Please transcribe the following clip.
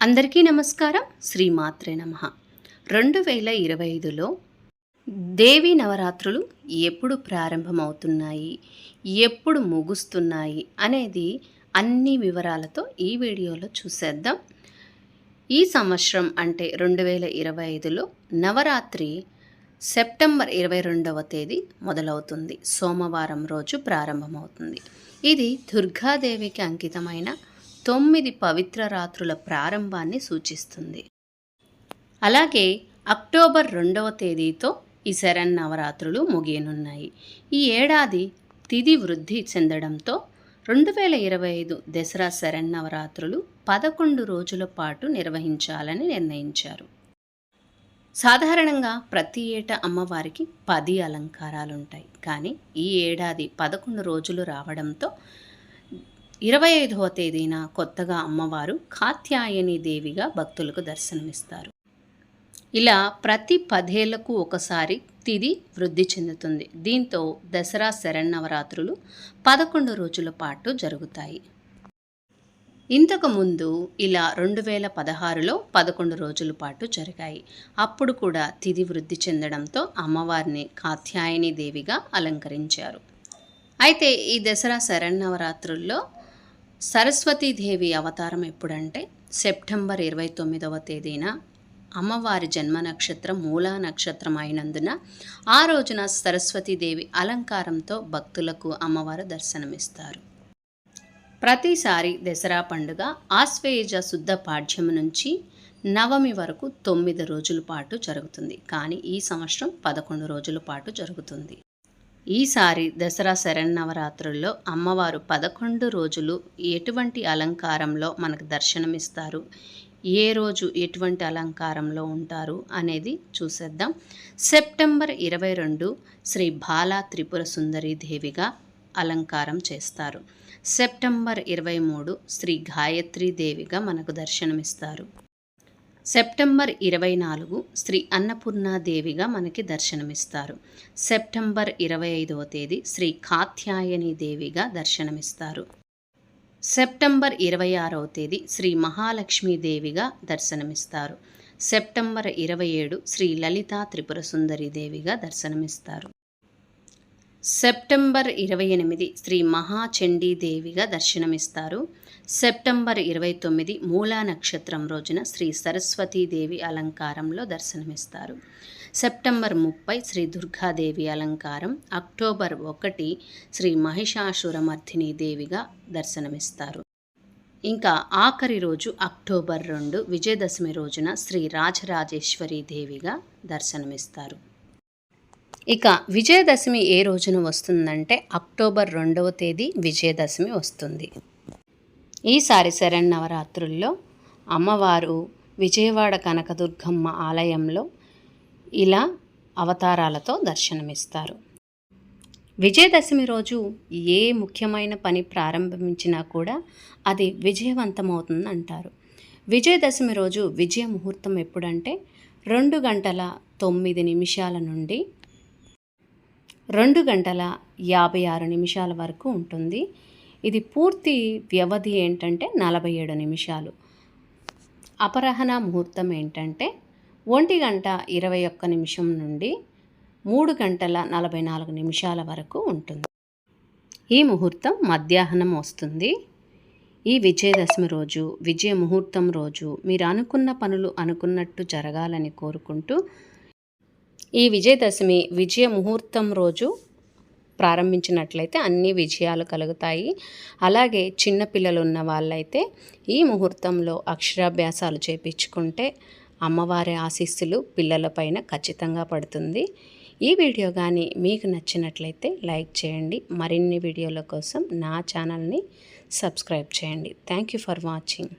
అందరికీ నమస్కారం. శ్రీమాత్రే నమ. రెండు వేల ఇరవై ఐదులో దేవీ నవరాత్రులు ఎప్పుడు ప్రారంభమవుతున్నాయి? ఎప్పుడు ముగుస్తున్నాయి? అనేది అన్ని వివరాలతో ఈ వీడియోలో చూసేద్దాం. ఈ సంవత్సరం అంటే రెండు వేల ఇరవై ఐదులో నవరాత్రి సెప్టెంబర్ ఇరవై రెండవ తేదీ మొదలవుతుంది. సోమవారం రోజు ప్రారంభమవుతుంది. ఇది దుర్గాదేవికి అంకితమైన తొమ్మిది పవిత్ర రాత్రుల ప్రారంభాన్ని సూచిస్తుంది. అలాగే అక్టోబర్ రెండవ తేదీతో ఈ శరన్నవరాత్రులు ముగియనున్నాయి. ఈ ఏడాది తిథి వృద్ధి చెందడంతో రెండు వేల ఇరవై ఐదు దసరా శరన్నవరాత్రులు పదకొండు రోజుల పాటు నిర్వహించాలని నిర్ణయించారు. సాధారణంగా ప్రతి ఏటా అమ్మవారికి పది అలంకారాలుంటాయి. కానీ ఈ ఏడాది పదకొండు రోజులు రావడంతో ఇరవై ఐదవ తేదీన కొత్తగా అమ్మవారు కాత్యాయని దేవిగా భక్తులకు దర్శనమిస్తారు. ఇలా ప్రతి పదేళ్ళకు ఒకసారి తిది వృద్ధి చెందుతుంది. దీంతో దసరా శరన్నవరాత్రులు పదకొండు రోజుల పాటు జరుగుతాయి. ఇంతకుముందు ఇలా రెండు వేల పదహారులో పదకొండు రోజుల పాటు జరిగాయి. అప్పుడు కూడా తిది వృద్ధి చెందడంతో అమ్మవారిని కాత్యాయని దేవిగా అలంకరించారు. అయితే ఈ దసరా శరన్నవరాత్రుల్లో సరస్వతీదేవి అవతారం ఎప్పుడంటే సెప్టెంబర్ ఇరవై తొమ్మిదవ తేదీన అమ్మవారి జన్మ నక్షత్రం మూలా నక్షత్రం అయినందున ఆ రోజున సరస్వతీదేవి అలంకారంతో భక్తులకు అమ్మవారు దర్శనమిస్తారు. ప్రతిసారి దసరా పండుగ ఆశ్వేయుజ శుద్ధ పాఠ్యం నుంచి నవమి వరకు తొమ్మిది రోజుల పాటు జరుగుతుంది. కానీ ఈ సంవత్సరం పదకొండు రోజుల పాటు జరుగుతుంది. ఈసారి దసరా శరన్నవరాత్రుల్లో అమ్మవారు పదకొండు రోజులు ఎటువంటి అలంకారంలో మనకు దర్శనమిస్తారు? ఏ రోజు ఎటువంటి అలంకారంలో ఉంటారు అనేది చూసేద్దాం. సెప్టెంబర్ ఇరవై రెండు శ్రీ బాలా త్రిపుర సుందరి దేవిగా అలంకారం చేస్తారు. సెప్టెంబర్ ఇరవై మూడు శ్రీ గాయత్రీ దేవిగా మనకు దర్శనమిస్తారు. సెప్టెంబర్ ఇరవై నాలుగు శ్రీ అన్నపూర్ణాదేవిగా మనకి దర్శనమిస్తారు. సెప్టెంబర్ ఇరవై ఐదవ తేదీ శ్రీ కాత్యాయని దేవిగా దర్శనమిస్తారు. సెప్టెంబర్ ఇరవై ఆరవ తేదీ శ్రీ మహాలక్ష్మీదేవిగా దర్శనమిస్తారు. సెప్టెంబర్ ఇరవై ఏడు శ్రీ లలితా త్రిపుర సుందరి దేవిగా దర్శనమిస్తారు. సెప్టెంబర్ ఇరవై ఎనిమిది శ్రీ మహాచండీ దేవిగా దర్శనమిస్తారు. సెప్టెంబర్ ఇరవై తొమ్మిది మూలా నక్షత్రం రోజున శ్రీ సరస్వతీదేవి అలంకారంలో దర్శనమిస్తారు. సెప్టెంబర్ ముప్పై శ్రీ దుర్గాదేవి అలంకారం. అక్టోబర్ ఒకటి శ్రీ మహిషాసురమర్థిని దేవిగా దర్శనమిస్తారు. ఇంకా ఆఖరి రోజు అక్టోబర్ రెండు విజయదశమి రోజున శ్రీ రాజరాజేశ్వరి దేవిగా దర్శనమిస్తారు. ఇక విజయదశమి ఏ రోజున వస్తుందంటే అక్టోబర్ రెండవ తేదీ విజయదశమి వస్తుంది. ఈసారి శరన్నవరాత్రుల్లో అమ్మవారు విజయవాడ కనకదుర్గమ్మ ఆలయంలో ఇలా అవతారాలతో దర్శనమిస్తారు. విజయదశమి రోజు ఏ ముఖ్యమైన పని ప్రారంభించినా కూడా అది విజయవంతమవుతుంది అంటారు విజయదశమి రోజు విజయ ముహూర్తం ఎప్పుడంటే రెండు గంటల తొమ్మిది నిమిషాల నుండి రెండు గంటల యాభై ఆరు నిమిషాల వరకు ఉంటుంది. ఇది పూర్తి వ్యవధి ఏంటంటే నలభై ఏడు నిమిషాలు. అపరాహన ముహూర్తం ఏంటంటే ఒంటి గంట ఇరవై ఒక్క నిమిషం నుండి మూడు గంటల నలభై నాలుగు నిమిషాల వరకు ఉంటుంది. ఈ ముహూర్తం మధ్యాహ్నం వస్తుంది. ఈ విజయదశమి రోజు విజయ ముహూర్తం రోజు మీరు అనుకున్న పనులు అనుకున్నట్టు జరగాలని కోరుకుంటూ ఈ విజయదశమి విజయ ముహూర్తం రోజు ప్రారంభించినట్లయితే అన్ని విజయాలు కలుగుతాయి. అలాగే చిన్నపిల్లలు ఉన్న వాళ్ళైతే ఈ ముహూర్తంలో అక్షరాభ్యాసాలు చేపించుకుంటే అమ్మవారి ఆశీస్సులు పిల్లలపైన ఖచ్చితంగా పడుతుంది. ఈ వీడియో కానీ మీకు నచ్చినట్లయితే లైక్ చేయండి. మరిన్ని వీడియోల కోసం నా ఛానల్ని సబ్స్క్రైబ్ చేయండి. Thank you for watching.